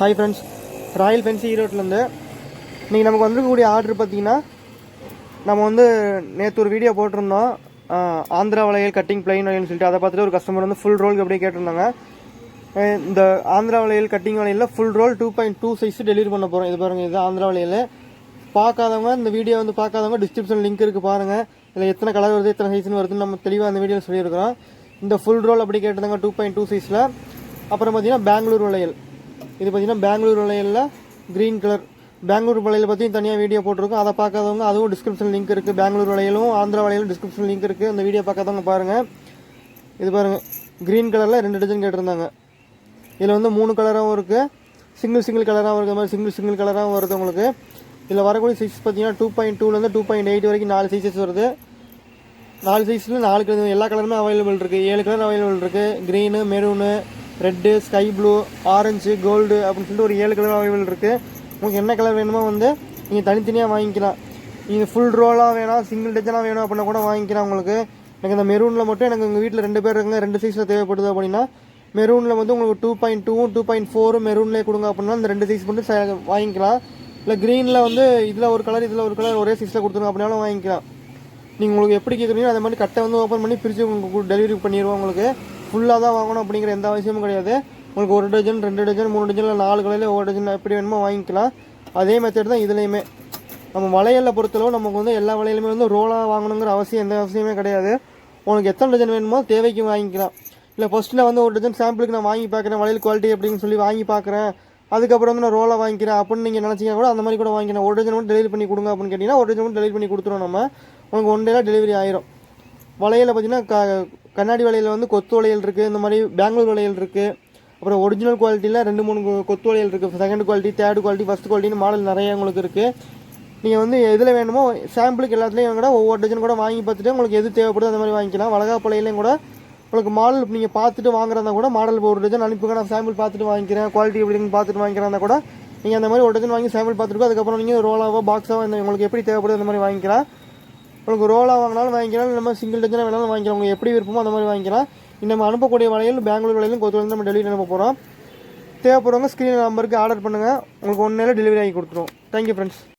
Hi friends royal fancy ஈரோட்லேருந்து இன்றைக்கி நமக்கு வந்திருக்கக்கூடிய ஆர்டர் பார்த்தீங்கன்னா நம்ம வந்து நேற்று ஒரு வீடியோ போட்டிருந்தோம். ஆந்திரா வளையல் கட்டிங் பிளைன் வளையல்னு சொல்லிட்டு. அதை பார்த்துட்டு ஒரு கஸ்டமர் வந்து ஃபுல் ரோல் அப்படியே கேட்டிருந்தாங்க. இந்த ஆந்திரா வளையல் cutting வளையலில் full roll two point two size delivery பண்ண போகிறோம் இது பாருங்கள் இது ஆந்திரா வளையல். பார்க்காதவங்க இந்த வீடியோ வந்து பார்க்காதவங்க டிஸ்கிரிப்ஷன் லிங்க் இருக்குது பாருங்கள் இதில் எத்தனை கலர் வருது எத்தனை சைஸ்னு வருதுன்னு நம்ம தெளிவாக அந்த வீடியோவில் சொல்லியிருக்கிறோம். இந்த ஃபுல் ரோல் அப்படி கேட்டிருந்தாங்க டூ பாயிண்ட் டூ சைஸில் அப்புறம் பார்த்தீங்கன்னா பெங்களூர் வளையல். இது பார்த்தீங்கன்னா பெங்களூர் வளையலில் க்ரீன் கலர் பெங்களூர் வளையல் பற்றியும் தனியாக வீடியோ போட்டிருக்கோம். அதை பார்க்காதவங்க அதுவும் டிஸ்கிரிப்ஷன் லிங்க் இருக்குது பெங்களூர் வளையலும் ஆந்திரா வளையலும் டிஸ்கிரிப்ஷன் லிங்க் இருக்குது அந்த வீடியோ பார்க்காதவங்க பாருங்கள் இது பாருங்கள் க்ரீன் கலரில் ரெண்டு டஜன் கேட்டிருந்தாங்க. இதில் வந்து மூணு கலராகவும் இருக்குது சிங்கிள் சிங்கிள் கலராகவும் இருக்கிற மாதிரி சிங்கிள் சிங்கிள் கலராகவும் வருது உங்களுக்கு. இதில் வரக்கூடிய சைஸ் பார்த்தீங்கன்னா டூ பாயிண்ட் டூலேருந்து டூ பாயிண்ட் எயிட் வரைக்கும் நாலு சைஸஸ் வருது. நாலு சைஸில் நாலு கலர் எல்லா கலருமே அவைலபிள் இருக்குது ஏழு கலர் அவைலபிள் இருக்குது green maroon red sky blue orange gold அப்படின்னு சொல்லிட்டு ஒரு ஏழு கலர் அவைலபிள் இருக்குது உங்களுக்கு என்ன கலர் வேணுமோ வந்து நீங்கள் தனித்தனியாக வாங்கிக்கலாம். நீங்கள் ஃபுல் ரோலாக வேணாம் சிங்கிள் டச்சனாக வேணும் அப்படின்னா கூட வாங்கிக்கலாம் உங்களுக்கு. எனக்கு இந்த மெரூனில் மட்டும் எனக்கு எங்கள் வீட்டில் ரெண்டு பேர் இருக்காங்க ரெண்டு சைஸில் தேவைப்படுது அப்படின்னா மெரூனில் வந்து உங்களுக்கு டூ பாயிண்ட் டூவும் டூ பாயிண்ட் ஃபோரும் மெரூன்லேயே கொடுங்க அப்படின்னா இந்த ரெண்டு சைஸ் மட்டும் ச- வாங்கிக்கலாம். இல்லை க்ரீனில் வந்து இதில் ஒரு கலர் இதில் ஒரு கலர் ஒரே சைஸில் கொடுத்துருங்க அப்படின்னாலும் வாங்கிக்கலாம். நீங்கள் உங்களுக்கு எப்படி கேட்குறீங்களோ அதே மாதிரி கட்டை வந்து ஓப்பன் பண்ணி பிரித்து உங்களுக்கு டெலிவரி பண்ணிடுவோம் உங்களுக்கு. ஃபுல்லாக தான் வாங்கணும் அப்படிங்கிற எந்த அவசியமும் கிடையாது. உங்களுக்கு ஒரு டஜன் ரெண்டு டஜன் மூணு டஜன் இல்லை நாலு கலையில் ஒரு டஜன் எப்படி வேணுமோ வாங்கிக்கலாம். அதே மெத்தட் தான் இதுலேயுமே. நம்ம வளையலில் பொறுத்தளவு நமக்கு வந்து எல்லா வளையலுமே வந்து ரோலாக வாங்கணுங்கிற அவசியம் எந்த அவசியமே கிடையாது. உங்களுக்கு எத்தனை டஜன் வேணுமோ தேவைக்கு வாங்கிக்கலாம். இல்லை ஃபஸ்ட்டில் வந்து ஒரு டஜன் சாம்பிளுக்கு நான் வாங்கி பார்க்குறேன் வளையல் குவாலிட்டி அப்படின்னு சொல்லி வாங்கி பார்க்குறேன். அதுக்கப்புறம் வந்து நான் ரோலாக வாங்கிக்கிறேன் அப்படின்னு நீங்கள் நினச்சிங்க கூட அந்த மாதிரி கூட வாங்கிக்கலாம். ஒரு டஜன் மட்டும் டெலிவரி பண்ணி கொடுங்க அப்படின்னு கேட்டிங்கன்னா ஒரு டஜன் மட்டும் டெலிவரி பண்ணி கொடுத்துருவோம் நம்ம. உங்களுக்கு ஒன் டேல டெலிவரி ஆயிரும். வளையலில் பார்த்தீங்கன்னா க கண்ணாடி வளையல் வந்து கொத்து வளையல் இருக்குது இந்த மாதிரி பெங்களூர் வளையல் இருக்குது அப்புறம் ஒரிஜினல் குவாலிட்டியில் ரெண்டு மூணு கொத்து வளையல் இருக்குது second quality third quality first குவாலிட்டின்னு model நிறைய உங்களுக்கு இருக்குது நீங்கள் வந்து எதில் வேணுமோ சாம்பிளுக்கு எல்லாத்துலேயும் கூட ஒவ்வொரு டஜன் கூட வாங்கி பார்த்துட்டு உங்களுக்கு எது தேவைப்படுதோ அந்த மாதிரி வாங்கிக்கலாம். வளகாப்பலையிலையும் கூட உங்களுக்கு மாடல் நீங்கள் பார்த்துட்டு வாங்குறதா கூட மாடல் ஒரு டஜன் அனுப்புங்க நான் சாம்பிள் பார்த்துட்டு வாங்கிக்கிறேன். குவாலிட்டி எப்படின்னு பார்த்துட்டு வாங்கிக்கிறதா கூட நீங்கள் அந்த மாதிரி ஒரு டஜன் வாங்கி சாம்பிள் பார்த்துட்டு அதுக்கப்புறம் நீங்கள் ரோலாவோ பாக்ஸாவோ இந்த உங்களுக்கு எப்படி தேவைப்படுது அந்த மாதிரி வாங்கிக்கலாம். உங்களுக்கு ரோலாக வாங்கினாலும் வாங்கிக்கலாம் நம்ம சிங்கிள் டஜனாக வேணாலும் வாங்கிக்கலாம். உங்களுக்கு எப்படி விருப்பமோ அந்த மாதிரி வாங்கிக்கலாம். நம்ம அனுப்பக்கூடிய வலையில் பெங்களூர் வலையிலும் கொத்து நம்ம டெலிவரி அனுப்ப போகிறோம் தேவைப்படுறவங்க ஸ்க்ரீன் நம்பருக்கு ஆர்டர் பண்ணுங்கள் உங்களுக்கு ஒன் நேரம் டெலிவரி ஆகி கொடுத்துருவோம் தேங்க்யூ ஃப்ரெண்ட்ஸ்